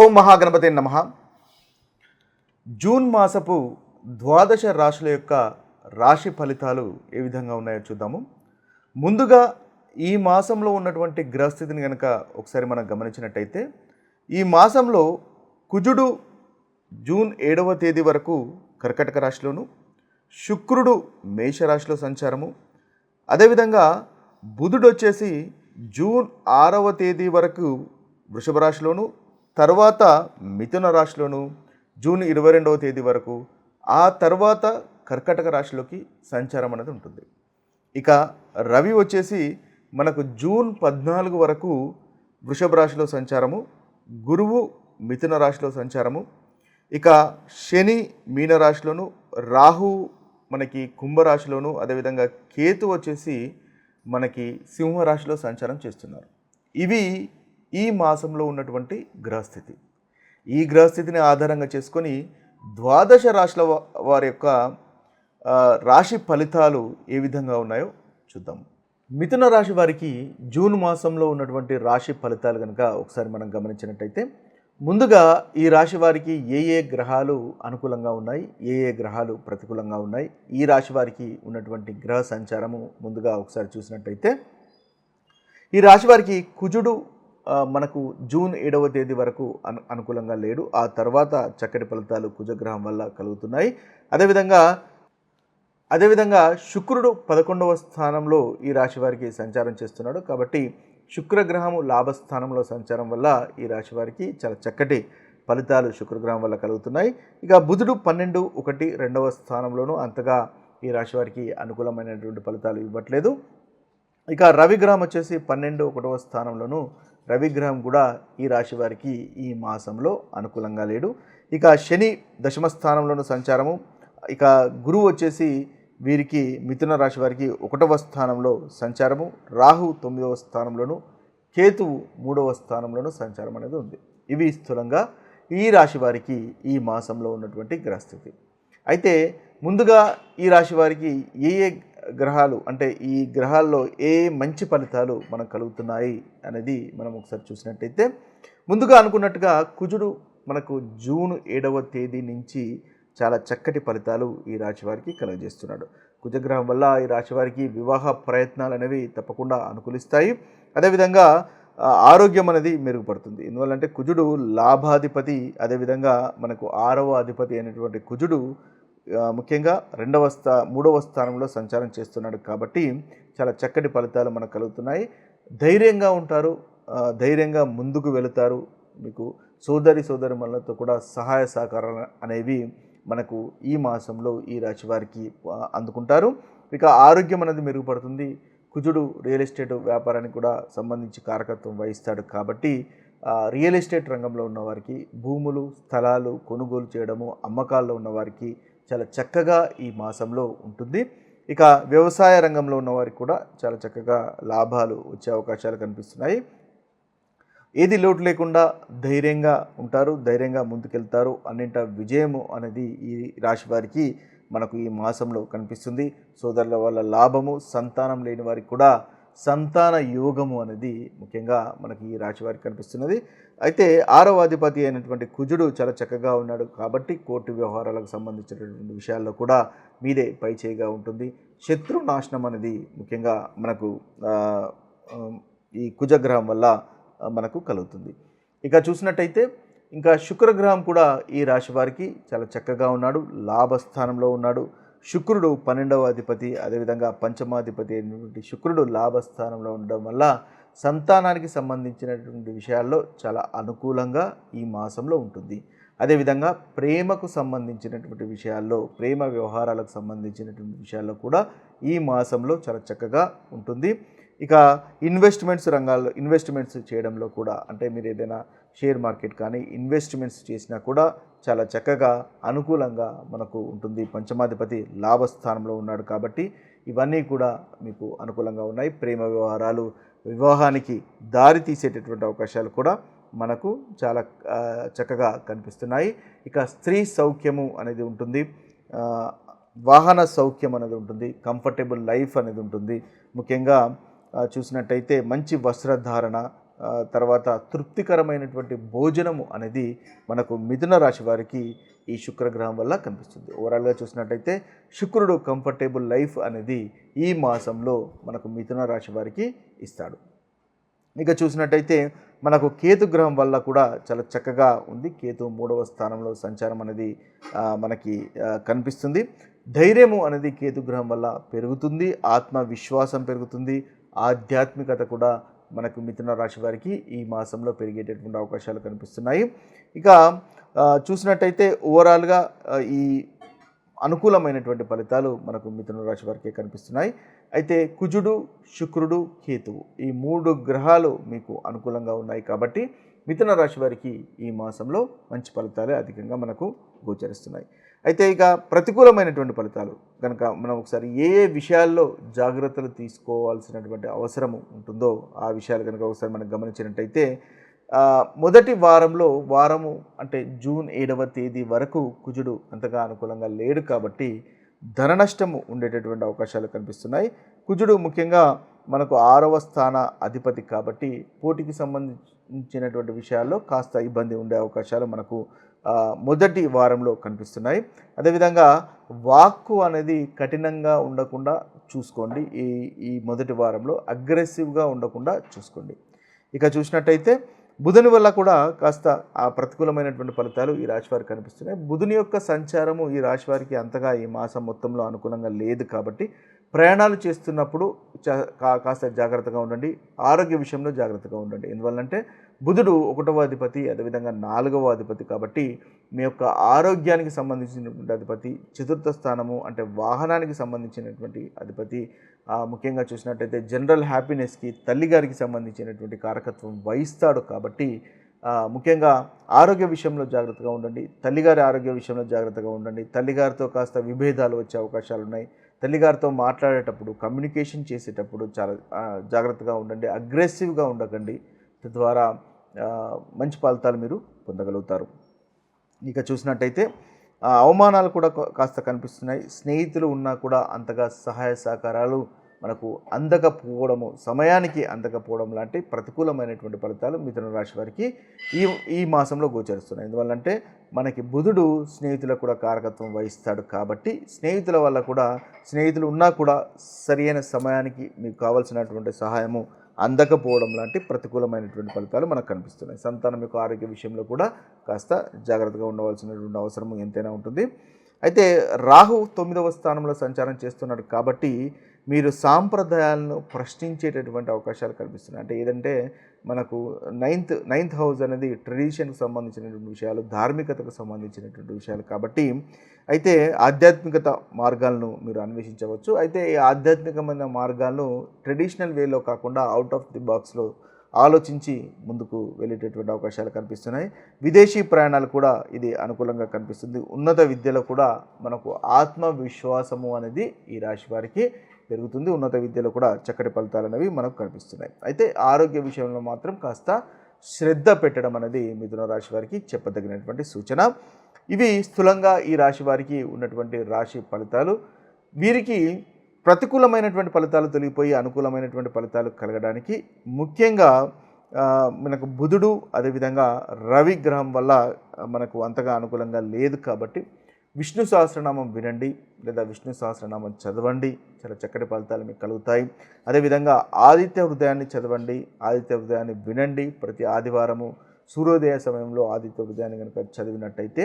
ఓం మహాగణపతి నమ. జూన్ మాసపు ద్వాదశ రాశుల యొక్క రాశి ఫలితాలు ఏ విధంగా ఉన్నాయో చూద్దాము. ముందుగా ఈ మాసంలో ఉన్నటువంటి గ్రహస్థితిని కనుక ఒకసారి మనం గమనించినట్టయితే ఈ మాసంలో కుజుడు జూన్ ఏడవ తేదీ వరకు కర్కటక రాశిలోను శుక్రుడు మేషరాశిలో సంచారము. అదేవిధంగా బుధుడు వచ్చేసి జూన్ ఆరవ తేదీ వరకు వృషభ రాశిలోను తర్వాత మిథున రాశిలోను జూన్ ఇరవై రెండవ తేదీ వరకు ఆ తర్వాత కర్కటక రాశిలోకి సంచారం అనేది ఉంటుంది. ఇక రవి వచ్చేసి మనకు జూన్ పద్నాలుగు వరకు వృషభ రాశిలో సంచారము గురువు మిథున రాశిలో సంచారము. ఇక శని మీనరాశిలోను రాహు మనకి కుంభరాశిలోను అదేవిధంగా కేతు వచ్చేసి మనకి సింహరాశిలో సంచారం చేస్తున్నారు. ఇవి ఈ మాసంలో ఉన్నటువంటి గ్రహస్థితి. ఈ గ్రహస్థితిని ఆధారంగా చేసుకొని ద్వాదశ రాశుల వారి యొక్క రాశి ఫలితాలు ఏ విధంగా ఉన్నాయో చూద్దాం. మిథున రాశి వారికి జూన్ మాసంలో ఉన్నటువంటి రాశి ఫలితాలు కనుక ఒకసారి మనం గమనించినట్టయితే ముందుగా ఈ రాశి వారికి ఏ ఏ గ్రహాలు అనుకూలంగా ఉన్నాయి ఏ ఏ గ్రహాలు ప్రతికూలంగా ఉన్నాయి ఈ రాశి వారికి ఉన్నటువంటి గ్రహ సంచారము ముందుగా ఒకసారి చూసినట్టయితే ఈ రాశి వారికి కుజుడు మనకు జూన్ ఏడవ తేదీ వరకు అను అనుకూలంగా లేడు. ఆ తర్వాత చక్కటి ఫలితాలు కుజగ్రహం వల్ల కలుగుతున్నాయి. అదేవిధంగా అదేవిధంగా శుక్రుడు పదకొండవ స్థానంలో ఈ రాశి వారికి సంచారం చేస్తున్నాడు. కాబట్టి శుక్రగ్రహము లాభస్థానంలో సంచారం వల్ల ఈ రాశి వారికి చాలా చక్కటి ఫలితాలు శుక్రగ్రహం వల్ల కలుగుతున్నాయి. ఇక బుధుడు పన్నెండు ఒకటి రెండవ స్థానంలోనూ అంతగా ఈ రాశి వారికి అనుకూలమైనటువంటి ఫలితాలు ఇవ్వట్లేదు. ఇక రవిగ్రహం వచ్చేసి పన్నెండు ఒకటవ స్థానంలోనూ రవిగ్రహం కూడా ఈ రాశి వారికి ఈ మాసంలో అనుకూలంగా లేడు. ఇక శని దశమ స్థానంలోను సంచారము. ఇక గురువు వచ్చేసి వీరికి మిథున రాశి వారికి ఒకటవ స్థానంలో సంచారము. రాహు తొమ్మిదవ స్థానంలోను కేతువు మూడవ స్థానంలోను సంచారం అనేది ఉంది. ఇవి స్థూలంగా ఈ రాశి వారికి ఈ మాసంలో ఉన్నటువంటి గ్రహస్థితి. అయితే ముందుగా ఈ రాశి వారికి ఏ ఏ గ్రహాలు అంటే ఈ గ్రహాల్లో ఏ మంచి ఫలితాలు మనకు కలుగుతున్నాయి అనేది మనం ఒకసారి చూసినట్టయితే ముందుగా అనుకున్నట్టుగా కుజుడు మనకు జూన్ ఏడవ తేదీ నుంచి చాలా చక్కటి ఫలితాలు ఈ రాశి వారికి కలుగజేస్తున్నాడు. కుజగ్రహం వల్ల ఈ రాశివారికి వివాహ ప్రయత్నాలు అనేవి తప్పకుండా అనుకూలిస్తాయి. అదేవిధంగా ఆరోగ్యం అనేది మెరుగుపడుతుంది. ఎందువల్లంటే కుజుడు లాభాధిపతి అదేవిధంగా మనకు ఆరవ అధిపతి అయినటువంటి కుజుడు ముఖ్యంగా రెండవ స్థా మూడవ స్థానంలో సంచారం చేస్తున్నాడు కాబట్టి చాలా చక్కటి ఫలితాలు మనకు కలుగుతున్నాయి. ధైర్యంగా ఉంటారు. ధైర్యంగా ముందుకు వెళుతారు. మీకు సోదరి సోదరిమలతో కూడా సహాయ సహకారాలు అనేవి మనకు ఈ మాసంలో ఈ రాశి వారికి అందుకుంటారు. ఇక ఆరోగ్యం అనేది మెరుగుపడుతుంది. కుజుడు రియల్ ఎస్టేట్ వ్యాపారానికి కూడా సంబంధించి కారకత్వం వహిస్తాడు కాబట్టి రియల్ ఎస్టేట్ రంగంలో ఉన్నవారికి భూములు స్థలాలు కొనుగోలు చేయడము అమ్మకాల్లో ఉన్నవారికి చాలా చక్కగా ఈ మాసంలో ఉంటుంది. ఇక వ్యవసాయ రంగంలో ఉన్నవారికి కూడా చాలా చక్కగా లాభాలు వచ్చే అవకాశాలు కనిపిస్తున్నాయి. ఏది లోటు లేకుండా ధైర్యంగా ఉంటారు ధైర్యంగా ముందుకెళ్తారు అన్నింట విజయము అనేది ఈ రాశి వారికి మనకు ఈ మాసంలో కనిపిస్తుంది. సోదరుల వల్ల లాభము సంతానం లేని వారికి కూడా సంతాన యోగము అనేది ముఖ్యంగా మనకి ఈ రాశి వారికి కనిపిస్తున్నది. అయితే ఆరవ అధిపతి అయినటువంటి కుజుడు చాలా చక్కగా ఉన్నాడు కాబట్టి కోర్టు వ్యవహారాలకు సంబంధించినటువంటి విషయాల్లో కూడా మీదే పై చేయిగా ఉంటుంది. శత్రు నాశనం అనేది ముఖ్యంగా మనకు ఈ కుజగ్రహం వల్ల మనకు కలుగుతుంది. ఇక చూసినట్టయితే ఇంకా శుక్రగ్రహం కూడా ఈ రాశి వారికి చాలా చక్కగా ఉన్నాడు. లాభస్థానంలో ఉన్నాడు. శుక్రుడు పన్నెండవ అధిపతి అదేవిధంగా పంచమాధిపతి అయినటువంటి శుక్రుడు లాభస్థానంలో ఉండడం వల్ల సంతానానికి సంబంధించినటువంటి విషయాల్లో చాలా అనుకూలంగా ఈ మాసంలో ఉంటుంది. అదేవిధంగా ప్రేమకు సంబంధించినటువంటి విషయాల్లో ప్రేమ వ్యవహారాలకు సంబంధించినటువంటి విషయాల్లో కూడా ఈ మాసంలో చాలా చక్కగా ఉంటుంది. ఇక ఇన్వెస్ట్మెంట్స్ రంగాల్లో ఇన్వెస్ట్మెంట్స్ చేయడంలో కూడా అంటే మీరు ఏదైనా షేర్ మార్కెట్ కానీ ఇన్వెస్ట్మెంట్స్ చేసినా కూడా చాలా చక్కగా అనుకూలంగా మనకు ఉంటుంది. పంచమాధిపతి లాభస్థానంలో ఉన్నాడు కాబట్టి ఇవన్నీ కూడా మీకు అనుకూలంగా ఉన్నాయి. ప్రేమ వ్యవహారాలు వివాహానికి దారి తీసేటటువంటి అవకాశాలు కూడా మనకు చాలా చక్కగా కనిపిస్తున్నాయి. ఇక స్త్రీ సౌఖ్యము అనేది ఉంటుంది. వాహన సౌఖ్యం అనేది ఉంటుంది. కంఫర్టబుల్ లైఫ్ అనేది ఉంటుంది. ముఖ్యంగా చూసినట్టయితే మంచి వస్త్రధారణ తర్వాత తృప్తికరమైనటువంటి భోజనము అనేది మనకు మిథున రాశి వారికి ఈ శుక్రగ్రహం వల్ల కనిపిస్తుంది. ఓవరాల్గా చూసినట్టయితే శుక్రుడు కంఫర్టబుల్ లైఫ్ అనేది ఈ మాసంలో మనకు మిథున రాశి వారికి ఇస్తాడు. ఇక చూసినట్టయితే మనకు కేతు గ్రహం వల్ల కూడా చాలా చక్కగా ఉంది. కేతు మూడవ స్థానంలో సంచారం అనేది మనకి కనిపిస్తుంది. ధైర్యము అనేది కేతు గ్రహం వల్ల పెరుగుతుంది. ఆత్మవిశ్వాసం పెరుగుతుంది. ఆధ్యాత్మికత కూడా మనకు మిథున రాశి వారికి ఈ మాసంలో పెరిగేటటువంటి అవకాశాలు కనిపిస్తున్నాయి. ఇక చూసినట్టయితే ఓవరాల్గా ఈ అనుకూలమైనటువంటి ఫలితాలు మనకు మిథున రాశి వారికి కనిపిస్తున్నాయి. అయితే కుజుడు శుక్రుడు కేతువు ఈ మూడు గ్రహాలు మీకు అనుకూలంగా ఉన్నాయి కాబట్టి మిథున రాశి వారికి ఈ మాసంలో మంచి ఫలితాలే అధికంగా మనకు గోచరిస్తున్నాయి. అయితే ఇక ప్రతికూలమైనటువంటి ఫలితాలు. కనుక మనం ఒకసారి ఏ ఏ విషయాల్లో జాగ్రత్తలు తీసుకోవాల్సినటువంటి అవసరం ఉంటుందో ఆ విషయాలు కనుక ఒకసారి మనం గమనించినట్టయితే మొదటి వారంలో వారము అంటే జూన్ ఏడవ తేదీ వరకు కుజుడు అంతగా అనుకూలంగా లేడు కాబట్టి ధన నష్టము ఉండేటటువంటి అవకాశాలు కనిపిస్తున్నాయి. కుజుడు ముఖ్యంగా మనకు ఆరవ స్థాన అధిపతి కాబట్టి పోటీకి సంబంధించినటువంటి విషయాల్లో కాస్త ఇబ్బంది ఉండే అవకాశాలు మనకు మొదటి వారంలో కనిపిస్తున్నాయి. అదేవిధంగా వాక్కు అనేది కఠినంగా ఉండకుండా చూసుకోండి. ఈ ఈ మొదటి వారంలో అగ్రెసివ్గా ఉండకుండా చూసుకోండి. ఇక చూసినట్టయితే బుధుని వల్ల కూడా కాస్త ఆ ప్రతికూలమైనటువంటి ఫలితాలు ఈ రాశి వారికి కనిపిస్తున్నాయి. బుధుని యొక్క సంచారము ఈ రాశి వారికి అంతగా ఈ మాసం మొత్తంలో అనుకూలంగా లేదు కాబట్టి ప్రయాణాలు చేస్తున్నప్పుడు చా- కాస్త జాగ్రత్తగా ఉండండి. ఆరోగ్య విషయంలో జాగ్రత్తగా ఉండండి. ఎందువల్లంటే బుధుడు ఒకటవ అధిపతి అదేవిధంగా నాలుగవ అధిపతి కాబట్టి మీ యొక్క ఆరోగ్యానికి సంబంధించినటువంటి అధిపతి చతుర్థ స్థానము అంటే వాహనానికి సంబంధించినటువంటి అధిపతి ముఖ్యంగా చూసినట్టయితే జనరల్ హ్యాపీనెస్కి తల్లిగారికి సంబంధించినటువంటి కారకత్వం వహిస్తాడు కాబట్టి ముఖ్యంగా ఆరోగ్య విషయంలో జాగ్రత్తగా ఉండండి. తల్లిగారి ఆరోగ్య విషయంలో జాగ్రత్తగా ఉండండి. తల్లిగారితో కాస్త విభేదాలు వచ్చే అవకాశాలు ఉన్నాయి తల్లిగారితో మాట్లాడేటప్పుడు కమ్యూనికేషన్ చేసేటప్పుడు చాలా జాగ్రత్తగా ఉండండి అగ్రెసివ్గా ఉండకండి. తద్వారా మంచి ఫలితాలు మీరు పొందగలుగుతారు. ఇక చూసినట్టయితే ఆ, అవమానాలు కూడా కాస్త కనిపిస్తున్నాయి. స్నేహితులు ఉన్నా కూడా అంతగా సహాయ సహకారాలు మనకు అందకపోవడము సమయానికి అందకపోవడం లాంటి ప్రతికూలమైనటువంటి ఫలితాలు మిథున రాశి వారికి ఈ ఈ మాసంలో గోచరిస్తున్నాయి. ఎందువల్లంటే మనకి బుధుడు స్నేహితులకు కూడా కారకత్వం వహిస్తాడు కాబట్టి స్నేహితుల వల్ల కూడా స్నేహితులు ఉన్నా కూడా సరైన సమయానికి మీకు కావాల్సినటువంటి సహాయము అందకపోవడం లాంటి ప్రతికూలమైనటువంటి ఫలితాలు మనకు కనిపిస్తున్నాయి. సంతానం యొక్క ఆరోగ్య విషయంలో కూడా కాస్త జాగ్రత్తగా ఉండవలసినటువంటి అవసరం ఎంతైనా ఉంటుంది. అయితే రాహు తొమ్మిదవ స్థానంలో సంచారం చేస్తున్నాడు కాబట్టి మీరు సాంప్రదాయాలను ప్రశ్నించేటటువంటి అవకాశాలు కనిపిస్తున్నాయి. అంటే ఏదంటే మనకు నైన్త్ నైన్త్ హౌస్ అనేది ట్రెడిషన్కి సంబంధించినటువంటి విషయాలు ధార్మికతకు సంబంధించినటువంటి విషయాలు కాబట్టి అయితే ఆధ్యాత్మికత మార్గాలను మీరు అన్వేషించవచ్చు. అయితే ఈ ఆధ్యాత్మికమైన మార్గాలను ట్రెడిషనల్ వేలో కాకుండా అవుట్ ఆఫ్ ది బాక్స్లో ఆలోచించి ముందుకు వెళ్ళేటటువంటి అవకాశాలు కనిపిస్తున్నాయి. విదేశీ ప్రయాణాలు కూడా ఇది అనుకూలంగా కనిపిస్తుంది. ఉన్నత విద్యలో కూడా మనకు ఆత్మవిశ్వాసము అనేది ఈ రాశి వారికి పెరుగుతుంది ఉన్నత విద్యలో కూడా చక్కటి ఫలితాలు అనేవి మనకు కనిపిస్తున్నాయి. అయితే ఆరోగ్య విషయంలో మాత్రం కాస్త శ్రద్ధ పెట్టడం అనేది మిథున రాశి వారికి చెప్పదగినటువంటి సూచన. ఇవి స్థూలంగా ఈ రాశి వారికి ఉన్నటువంటి రాశి ఫలితాలు. వీరికి ప్రతికూలమైనటువంటి ఫలితాలు తొలగిపోయి అనుకూలమైనటువంటి ఫలితాలు కలగడానికి ముఖ్యంగా మనకు బుధుడు అదేవిధంగా రవి గ్రహం వల్ల మనకు అంతగా అనుకూలంగా లేదు కాబట్టి విష్ణు సహస్రనామం వినండి లేదా విష్ణు సహస్రనామం చదవండి. చాలా చక్కటి ఫలితాలు మీకు కలుగుతాయి. అదేవిధంగా ఆదిత్య హృదయాన్ని చదవండి ఆదిత్య హృదయాన్ని వినండి. ప్రతి ఆదివారము సూర్యోదయ సమయంలో ఆదిత్య హృదయాన్ని కనుక చదివినట్టయితే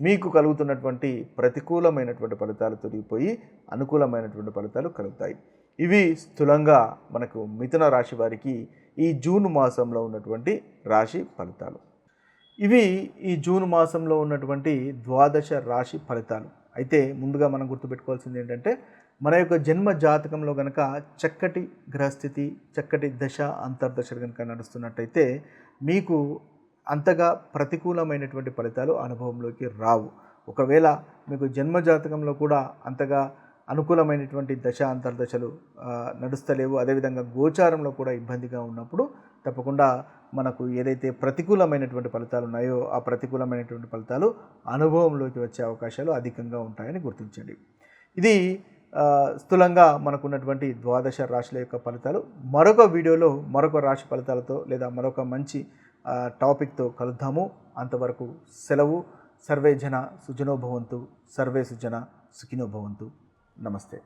మీకు కలుగుతున్నటువంటి ప్రతికూలమైనటువంటి ఫలితాలు తొలగిపోయి అనుకూలమైనటువంటి ఫలితాలు కలుగుతాయి. ఇవి స్థూలంగా మనకు మిథున రాశి వారికి ఈ జూన్ మాసంలో ఉన్నటువంటి రాశి ఫలితాలు. ఇవి ఈ జూన్ మాసంలో ఉన్నటువంటి ద్వాదశ రాశి ఫలితాలు. అయితే ముందుగా మనం గుర్తుపెట్టుకోవాల్సింది ఏంటంటే మన యొక్క జన్మ జాతకంలో కనుక చక్కటి గ్రహస్థితి చక్కటి దశ అంతర్దశలు కనుక నడుస్తున్నట్టయితే మీకు అంతగా ప్రతికూలమైనటువంటి ఫలితాలు అనుభవంలోకి రావు. ఒకవేళ మీకు జన్మ జాతకంలో కూడా అంతగా అనుకూలమైనటువంటి దశ అంతర్దశలు నడుస్తలేవు. అదేవిధంగా గోచారంలో కూడా ఇబ్బందిగా ఉన్నప్పుడు తప్పకుండా మనకు ఏదైతే ప్రతికూలమైనటువంటి ఫలితాలు ఉన్నాయో ఆ ప్రతికూలమైనటువంటి ఫలితాలు అనుభవంలోకి వచ్చే అవకాశాలు అధికంగా ఉంటాయని గుర్తించండి. ఇది స్థూలంగా మనకున్నటువంటి ద్వాదశ రాశుల యొక్క ఫలితాలు. మరొక వీడియోలో మరొక రాశి ఫలితాలతో లేదా మరొక మంచి టాపిక్తో కలుద్దాము. అంతవరకు సెలవు. సర్వే జన సుజనోభవంతు సర్వే సుజన సుఖినోభవంతు నమస్తే.